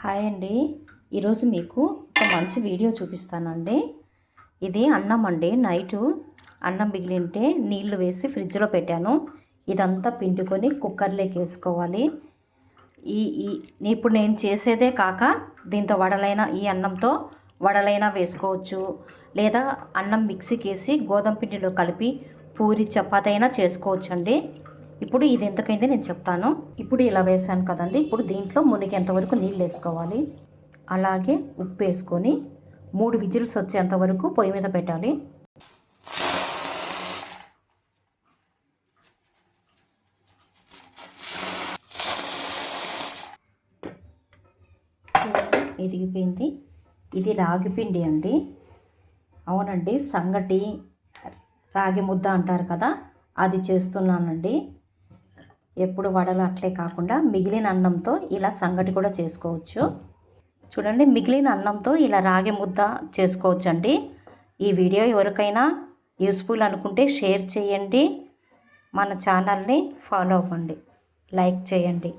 Hi అండి. ఈరోజు మీకు ఒక మంచి వీడియో చూపిస్తానండి. ఇది అన్నం అండి. నైటు అన్నం మిగిలింటే నీళ్ళు వేసి ఫ్రిడ్జ్లో పెట్టాను. ఇదంతా పిండుకొని కుక్కర్లోకి వేసుకోవాలి. ఈ ఈ ఇప్పుడు నేను చేసేదే కాక దీంతో వడలైన ఈ అన్నంతో వడలైనా వేసుకోవచ్చు. లేదా అన్నం మిక్సీకి వేసి గోధుమ పిండిలో కలిపి పూరి చపాతి అయినా చేసుకోవచ్చు అండి ఇప్పుడు ఇది ఎంతకైంది నేను చెప్తాను. ఇప్పుడు ఇలా వేసాను కదండి. ఇప్పుడు దీంట్లో మునిగేంత వరకు నీళ్ళు వేసుకోవాలి. అలాగే ఉప్పు వేసుకొని మూడు విజిల్స్ వచ్చేంత వరకు పొయ్యి మీద పెట్టాలి. ఎదిగిపోయింది ఇది రాగి పిండి అండి. అవునండి సంగటి రాగి ముద్ద అంటారు కదా అది చేస్తున్నానండి. ఎప్పుడు వడలు అట్లే కాకుండా మిగిలిన అన్నంతో ఇలా సంగటి కూడా చేసుకోవచ్చు. చూడండి మిగిలిన అన్నంతో ఇలా రాగి ముద్ద చేసుకోవచ్చు అండి ఈ వీడియో ఎవరికైనా యూస్ఫుల్ అనుకుంటే షేర్ చేయండి. మన ఛానల్ని ఫాలో అవ్వండి. లైక్ చేయండి.